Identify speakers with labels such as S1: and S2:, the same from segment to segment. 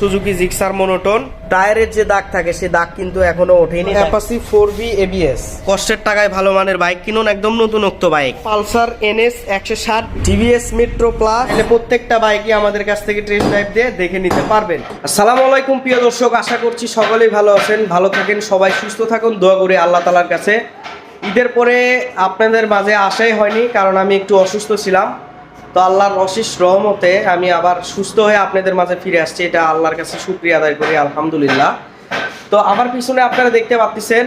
S1: Suzuki Gixxer monotone টায়ারের যে দাগ থাকে সে দাগ কিন্তু এখনও ওঠেনি। অ্যাপাসি ফোর এবিএস কষ্টের টাকায় ভালো মানের বাইক কিনুন একদম নতুনত্ব বাইক পালসার এনএস একশো ষাট। টিভিএস মেট্রো প্লাস প্রত্যেকটা বাইকই আমাদের কাছ থেকে টেস্ট ড্রাইভ দিয়ে দেখে নিতে পারবেন। আসসালামু আলাইকুম প্রিয় দর্শক। আশা করছি সকলেই ভালো আছেন ভালো থাকেন সবাই সুস্থ থাকুন। দোয়া করি আল্লাহ তালার কাছে। ঈদের পরে আপনাদের মাঝে আসাই হয়নি কারণ আমি একটু অসুস্থ ছিলাম। তো আল্লাহর অশেষ রহমতে আমি আবার সুস্থ হয়ে আপনাদের মাঝে ফিরে আসছি। এটা আল্লাহর কাছে শুক্রিয়া আদায় করি, আলহামদুলিল্লাহ। তো আমার পিছনে আপনারা দেখতে পাচ্ছেন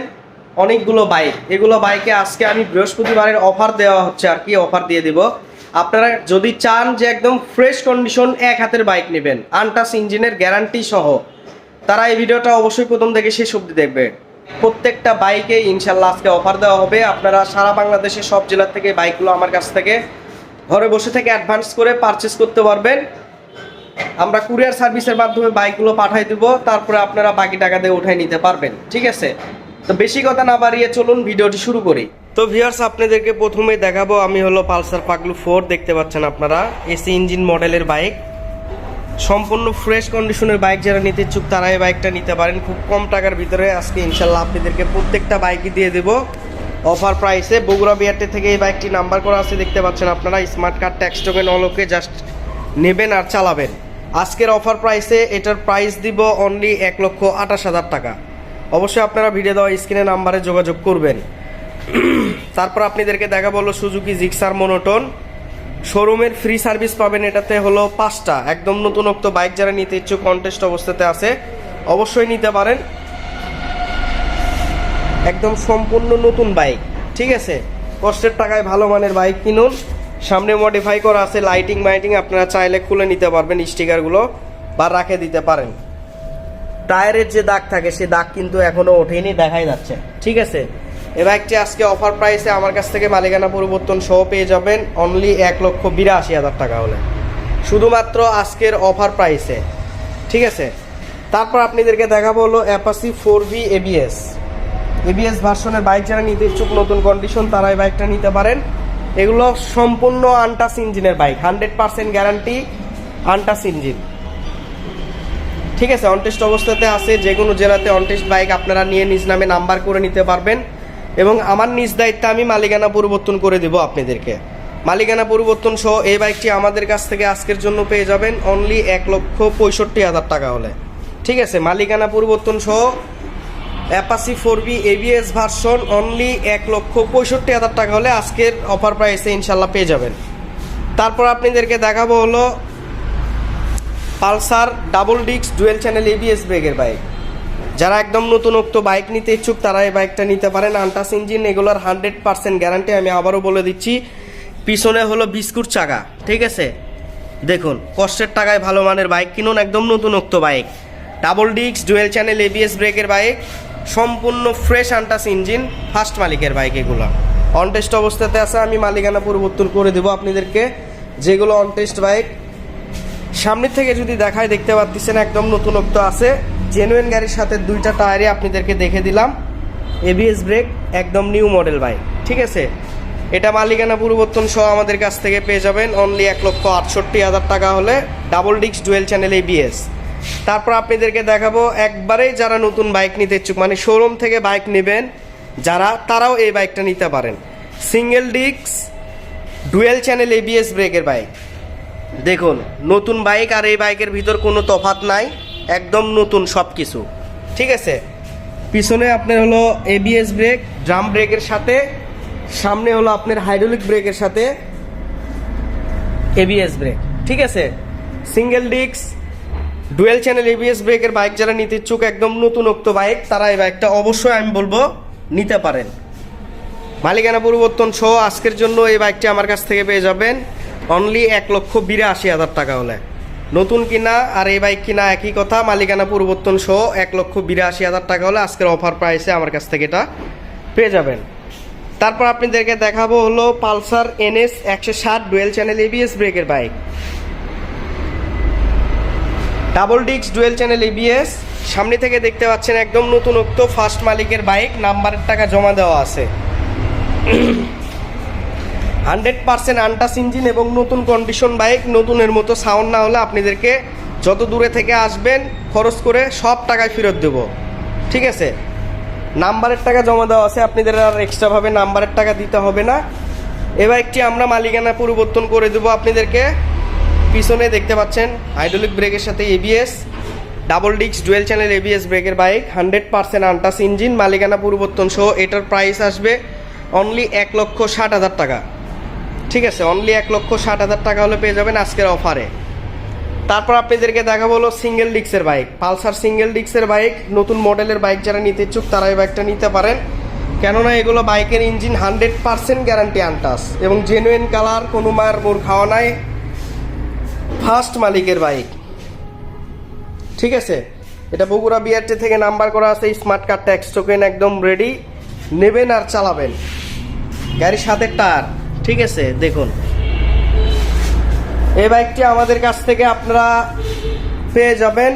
S1: অনেকগুলো বাইক। এগুলো বাইকে আজকে আমি বৃহস্পতিবারের অফার দেওয়া হচ্ছে আর কি, অফার দিয়ে দিব। আপনারা যদি চান যে একদম ফ্রেশ কন্ডিশন, এক হাতের বাইক নেবেন। আনটাস ইঞ্জিনের গ্যারান্টি সহ। তারা এই ভিডিওটা অবশ্যই প্রথম থেকে শেষ অবধি দেখবে। প্রত্যেকটা বাইকে ইনশাল্লাহ আজকে অফার দেওয়া হবে। আপনারা সারা বাংলাদেশের সব জেলার থেকে বাইকগুলো আমার কাছ থেকে ঘরে বসে থেকে অ্যাডভান্স করে পারচেস করতে পারবেন। আমরা কুরিয়ার সার্ভিসের মাধ্যমে বাইকগুলো পাঠাই দেবো, তারপরে আপনারা বাকি টাকা দিয়ে উঠাই নিতে পারবেন, ঠিক আছে? তো বেশি কথা না বাড়িয়ে চলুন, ভিডিওটি শুরু করি। তো ভিউয়ার্স আপনাদেরকে প্রথমে দেখাবো, আমি হলো পালসার পাগলু ফোর দেখতে পাচ্ছেন আপনারা এসি ইঞ্জিন মডেলের বাইক সম্পূর্ণ ফ্রেশ কন্ডিশনের বাইক যারা নিতে ইচ্ছুক, তারা এই বাইকটা নিতে পারেন। খুব কম টাকার ভিতরে আজকে ইনশাল্লাহ আপনাদেরকে প্রত্যেকটা বাইকই দিয়ে দেবো। অফার প্রাইসে বগুড়া বিআরটি থেকে এই বাইকটি নাম্বার করা আছে, দেখতে পাচ্ছেন আপনারা। স্মার্ট কার্ড, ট্যাক্স টোকেন অলোকে জাস্ট নেবেন আর চালাবেন। আজকের অফার প্রাইসে এটার প্রাইস দিব অনলি এক লক্ষ আঠাশ হাজার টাকা। অবশ্যই আপনারা ভিডিও দেওয়া স্ক্রিনে নাম্বারে যোগাযোগ করবেন। তারপর আপনাদেরকে দেখা বলল সুজুকি জিক্সার মনোটন শোরুমের ফ্রি সার্ভিস পাবেন এটাতে হলো পাঁচটা। একদম নতুনত্ব বাইক যারা নিতে ইচ্ছুক কন্টেস্ট অবস্থাতে আছে, অবশ্যই নিতে পারেন। একদম সম্পূর্ণ নতুন বাইক ঠিক আছে? কষ্টের টাকায় ভালো মানের বাইক কিনুন। সামনে মডিফাই করা আছে লাইটিং মাইটিং আপনারা চাইলে খুলে নিতে পারবেন স্টিকারগুলো বা রাখে দিতে পারেন। টায়ারের যে দাগ থাকে, সে দাগ কিন্তু এখনও ওঠেনি, দেখাই যাচ্ছে। ঠিক আছে? এ বাইকটি আজকে অফার প্রাইসে আমার কাছ থেকে মালিকানা পরিবর্তন সহ পেয়ে যাবেন। অনলি এক লক্ষ বিরাশি হাজার টাকা হলে। শুধুমাত্র আজকের অফার প্রাইসে ঠিক আছে? তারপর আপনাদেরকে দেখাবো হলো Apache four V ABS ABS ভার্সনের বাইক যারা নিতে ইচ্ছুক, নতুন কন্ডিশন তারা এই বাইকটা নিতে পারেন। এগুলো সম্পূর্ণ আনটাস ইঞ্জিনের bike hundred percent guarantee untouched engine ঠিক আছে অনটেস্ট অবস্থাতে আছে, যে কোনো জেলাতে অনটেস্ট বাইক আপনারা নিয়ে নিজ নামে নাম্বার করে নিতে পারবেন। এবং আমার নিজ দায়িত্বে আমি মালিকানা পরিবর্তন করে দেব আপনাদেরকে। মালিকানা পরিবর্তন সহ এই বাইকটি আমাদের কাছ থেকে আজকের জন্য পেয়ে যাবেন অনলি এক লক্ষ পঁয়ষট্টি হাজার টাকা হলে। ঠিক আছে, মালিকানা পরিবর্তন সহ Apache four B ABS version only এক লক্ষ পঁয়ষট্টি হাজার টাকা হলে আজকের অফার প্রাইসে ইনশাল্লাহ পেয়ে যাবেন। তারপর আপনাদেরকে দেখাবো হলো পালসার ডাবল ডিক্স ডুয়েল চ্যানেল এবিএস ব্রেকের বাইক যারা একদম নতুনত্ব বাইক নিতে ইচ্ছুক, তারা এই বাইকটা নিতে পারেন। আন্টাস ইঞ্জিন এগুলোর হান্ড্রেড পার্সেন্ট গ্যারান্টি আমি আবারও বলে দিচ্ছি। পিছনে হলো বিস্কুট চাকা, ঠিক আছে? দেখুন, কষ্টের টাকায় ভালো মানের বাইক কিনুন, একদম নতুনত্ব বাইক ডাবল ডিক্স ডুয়েল চ্যানেল এবিএস ব্রেকের বাইক সম্পূর্ণ ফ্রেশ আন্টাস ইঞ্জিন ফার্স্ট মালিকের বাইক এগুলো। অনটেস্ট অবস্থাতে আছে, আমি মালিকানা পরিবর্তন করে দেবো আপনাদেরকে। যেগুলো অনটেস্ট বাইক সামনের থেকে যদি দেখায় দেখতে পাচ্ছেন একদম নতুনত্ব আছে। জেনুইন গাড়ির সাথে দুইটা টায়ারে আপনাদেরকে দেখে দিলাম। এবিএস ব্রেক একদম নিউ মডেল বাইক ঠিক আছে? এটা মালিকানা পরিবর্তন সহ আমাদের কাছ থেকে পেয়ে যাবেন। অনলি এক লক্ষ আটষট্টি হাজার টাকা হলে ডাবল ডিক্স ডুয়েল চ্যানেল এবিএস তারপর আপনাদেরকে দেখাবো, একবারেই যারা নতুন বাইক নিতে ইচ্ছুক মানে শোরুম থেকে বাইক নেবেন, যারা, তারাও এই বাইকটা নিতে পারেন। সিঙ্গেল ডিক্স ডুয়েল চ্যানেল এবিএস ব্রেকের বাইক দেখুন, নতুন বাইক আর এই বাইকের ভিতর কোনো তফাত নাই, একদম নতুন সব কিছু ঠিক আছে? পিছনে আপনার হলো এবিএস ব্রেক ড্রাম ব্রেকের সাথে, সামনে হলো আপনার হাইড্রোলিক ব্রেকের সাথে এবিএস ব্রেক ঠিক আছে? সিঙ্গেল ডিক্স ডুয়েল চ্যানেল এবিএস ব্রেকের বাইক যারা নিতে ইচ্ছুক, একদম নতুনত্ব বাইক, তারা এই বাইকটা অবশ্যই আমি বলব নিতে পারেন। মালিকানা পরিবর্তন সহ আজকের জন্য এই বাইকটি আমার কাছ থেকে পেয়ে যাবেন। অনলি এক লক্ষ বিরাশি হাজার টাকা হলে। নতুন কিনা আর এই বাইক কিনা একই কথা, মালিকানা পরিবর্তন সহ এক লক্ষ বিরাশি হাজার টাকা হলে আজকের অফার প্রাইসে আমার কাছ থেকে এটা পেয়ে যাবেন। তারপর আপনাদেরকে দেখাবো হলো পালসার এনএস একশো ষাট ডুয়েল চ্যানেল এবিএস ব্রেকের বাইক। ডাবল ডিক্স ডুয়েল চ্যানেল এবিএস সামনে থেকে দেখতে পাচ্ছেন একদম নতুনত্ব, ফার্স্ট মালিকের বাইক, নাম্বারের টাকা জমা দেওয়া আছে। হান্ড্রেড পার্সেন্ট আনটাস ইঞ্জিন এবং নতুন কন্ডিশন বাইক, নতুনের মতো সাউন্ড না হলে আপনাদেরকে যত দূরে থেকে আসবেন, খরচ করে সব টাকায় ফেরত দেবো। ঠিক আছে? নাম্বারের টাকা জমা দেওয়া আছে, আপনাদের আর এক্সট্রাভাবে নাম্বারের টাকা দিতে হবে না। এবার একটি আমরা মালিকানা পরিবর্তন করে দেবো আপনাদেরকে। পিছনে দেখতে পাচ্ছেন হাইড্রোলিক ব্রেকের সাথে এবিএস ডাবল ডিক্স ডুয়েল চ্যানেল এবিএস ব্রেকের bike hundred percent untouched engine মালিকানা পরিবর্তন সহ এটার প্রাইস আসবে অনলি এক লক্ষ ষাট হাজার টাকা। ঠিক আছে অনলি এক লক্ষ ষাট হাজার টাকা হলে পেয়ে যাবেন আজকের অফারে তারপর আপনাদেরকে দেখা বলো সিঙ্গেল ডিক্সের বাইক পালসার সিঙ্গেল ডিক্সের বাইক নতুন মডেলের বাইক যারা নিতে ইচ্ছুক তারা এই বাইকটা নিতে পারেন। কেননা এগুলো বাইকের engine hundred percent guarantee untouched এবং জেনুইন কালার কোনো মার মোর খাওয়া নাই। ফার্স্ট মালিকের বাইক। ঠিক আছে? এটা বগুড়া বিআরটি থেকে নাম্বার করা আছে, স্মার্ট কার্ড ট্যাক্স টোকেন একদম রেডি নেবেন আর চালাবেন। গাড়ির সাথে টার ঠিক আছে? দেখুন। এই বাইকটি আমাদের কাছ থেকে আপনারা পেয়ে যাবেন।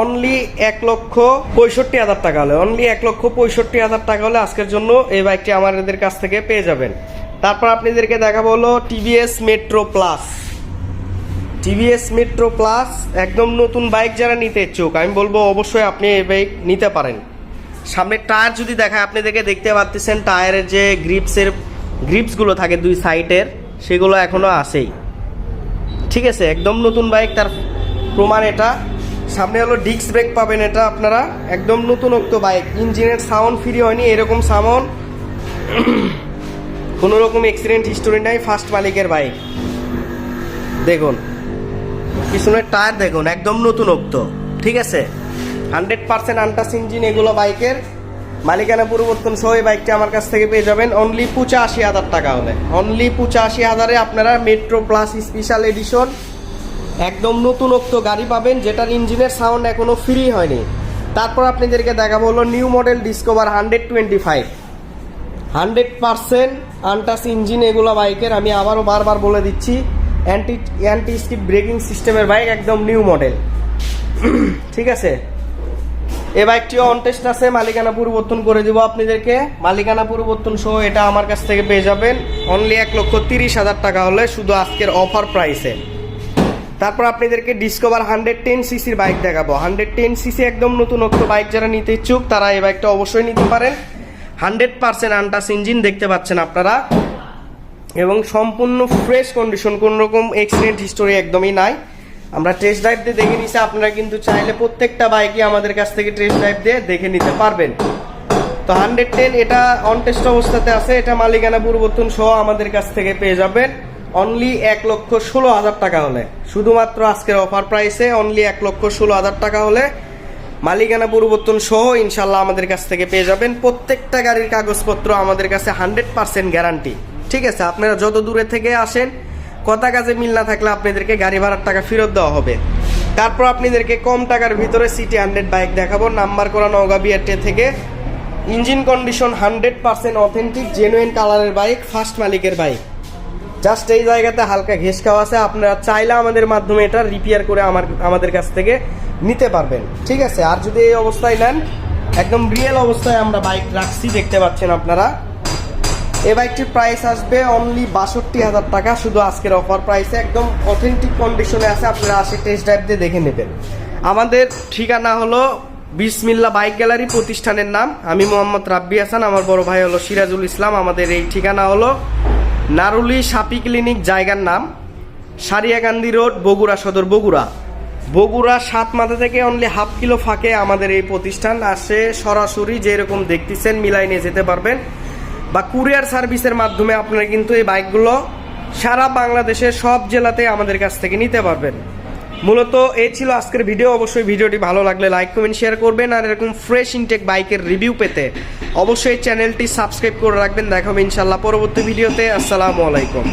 S1: অনলি এক লক্ষ পঁয়ষট্টি হাজার টাকা হলে। অনলি এক লক্ষ পঁয়ষট্টি হাজার টাকা হলে আজকের জন্য এই বাইকটি আমাদের কাছ থেকে পেয়ে যাবেন। তারপর আপনাদেরকে দেখাবো হলো TVS Metro Plus TVS Metro Plus একদম নতুন বাইক যারা নিতে ইচ্ছুক, আমি বলব অবশ্যই আপনি এই বাইক নিতে পারেন। সামনের টায়ার যদি দেখায়, আপনি দেখে দেখতে পাচ্ছেন টায়ারের যে গ্রিপসের গ্রিপসগুলো থাকে দুই সাইডের সেগুলো এখনও আসেই ঠিক আছে, একদম নতুন বাইক তার প্রমাণ এটা। সামনে হলো ডিস্ক ব্রেক পাবেন এটা আপনারা। একদম নতুনত্ব বাইক, ইঞ্জিনের সাউন্ড ফ্রি হয়নি, এরকম সাউন্ড কোনো রকম অ্যাক্সিডেন্ট হিস্টোরি নাই ফার্স্ট মালিকের বাইক। দেখুন। পিছনের টায়ার দেখুন, একদম নতুনত্ব। ঠিক আছে? হান্ড্রেড পার্সেন্ট আনটাস ইঞ্জিন এগুলো বাইকের। মালিকানা পরিবর্তন সহ এই বাইকটি আমার কাছ থেকে পেয়ে যাবেন। অনলি পঁচাশি হাজার টাকা হলে। অনলি পঁচাশি হাজারে আপনারা মেট্রো প্লাস স্পেশাল এডিশন একদম নতুনত্ব গাড়ি পাবেন, যেটার ইঞ্জিনের সাউন্ড এখনও ফ্রি হয়নি। তারপর আপনাদেরকে দেখাবো হলো new model Discover hundred twenty five. Hundred percent untouched engine এগুলো বাইকের, আমি আবারও বারবার বলে দিচ্ছি। অ্যান্টি অ্যান্টি স্কিপ ব্রেকিং সিস্টেমের বাইক একদম নিউ মডেল ঠিক আছে? এ বাইকটিও অন টেস্ট আছে, মালিকানা পরিবর্তন করে দেবো আপনাদেরকে। মালিকানা পরিবর্তন সহ এটা আমার কাছ থেকে পেয়ে যাবেন। অনলি এক লক্ষ তিরিশ হাজার টাকা হলে শুধু আজকের অফার প্রাইসে তারপর আপনাদেরকে ডিসকভার হান্ড্রেড টেন সিসির বাইক দেখাবো। হান্ড্রেড টেন সিসি একদম নতুনত্ব বাইক যারা নিতে ইচ্ছুক, তারা এই বাইকটা অবশ্যই নিতে পারেন। হান্ড্রেড পার্সেন্ট আনটাস ইঞ্জিন দেখতে পাচ্ছেন আপনারা। এবং সম্পূর্ণ ফ্রেশ কন্ডিশন কোনো রকম অ্যাক্সিডেন্ট হিস্টোরি একদমই নাই। আমরা টেস্ট ড্রাইভ দিয়ে দেখে নিছি, আপনারা কিন্তু চাইলে প্রত্যেকটা বাইকই আমাদের কাছ থেকে টেস্ট ড্রাইভ দিয়ে দেখে নিতে পারবেন। তো হান্ড্রেড টেন এটা অন টেস্ট অবস্থাতে আছে, এটা মালিকানা পরিবর্তন সহ আমাদের কাছ থেকে পেয়ে যাবেন। অনলি এক লক্ষ ষোলো হাজার টাকা হলে। শুধুমাত্র আজকের অফার প্রাইসে অনলি এক লক্ষ ষোলো হাজার টাকা হলে মালিকানা পরিবর্তন সহ ইনশাল্লাহ আমাদের কাছ থেকে পেয়ে যাবেন। প্রত্যেকটা গাড়ির কাগজপত্র আমাদের কাছে হান্ড্রেড পার্সেন্ট গ্যারান্টি ঠিক আছে, আপনারা যত দূরে থেকে আসেন, কথা কাজে মিল না থাকলে আপনাদেরকে গাড়ি ভাড়ার টাকা ফেরত দেওয়া হবে। তারপর আপনাদেরকে কম টাকার ভিতরে সিটি হান্ড্রেড বাইক দেখাবো। নাম্বার করা নওগা বিআরটি থেকে। Engine condition hundred percent authentic genuine কালারের বাইক ফার্স্ট মালিকের বাইক জাস্ট এই জায়গাতে হালকা ঘেস খাওয়া আছে। আপনারা চাইলে আমাদের মাধ্যমে এটা রিপেয়ার করে আমার, আমাদের কাছ থেকে নিতে পারবেন। ঠিক আছে, আর যদি এই অবস্থায় নেন, একদম রিয়েল অবস্থায় আমরা বাইক রাখছি, দেখতে পাচ্ছেন আপনারা। এই বাইকটির প্রাইস আসবে অনলি বাষট্টি হাজার টাকা। শুধু আজকের অফার প্রাইসে একদম অথেন্টিক কন্ডিশনে আছে, আপনারা আসে টেস্ট ড্রাইভ দিয়ে দেখে নেবেন। আমাদের ঠিকানা হলো বিসমিল্লা বাইক গ্যালারি প্রতিষ্ঠানের নাম। আমি মোহাম্মদ রাব্বি হাসান, আমার বড় ভাই হলো সিরাজুল ইসলাম। আমাদের এই ঠিকানা হলো নারুলি সাপি ক্লিনিক, জায়গার নাম। সারিয়াকান্দি রোড, বগুড়া সদর, বগুড়া। বগুড়া সাত মাথা থেকে অনলি হাফ কিলো ফাঁকে আমাদের এই প্রতিষ্ঠান। আসে সরাসরি যেরকম দেখতেছেন মিলাই নিয়ে যেতে পারবেন। বা কুরিয়ার সার্ভিসের মাধ্যমে আপনারা কিন্তু এই বাইকগুলো সারা বাংলাদেশের সব জেলাতে আমাদের কাছ থেকে নিতে পারবেন। মূলত এ ছিল আজকের ভিডিও। অবশ্যই ভিডিওটি ভালো লাগলে লাইক, কমেন্ট, শেয়ার করবেন আর এরকম ফ্রেশ ইনটেক বাইকের রিভিউ পেতে অবশ্যই চ্যানেলটি সাবস্ক্রাইব করে রাখবেন। দেখাবো ইনশাল্লাহ পরবর্তী ভিডিওতে। আসসালামু আলাইকুম।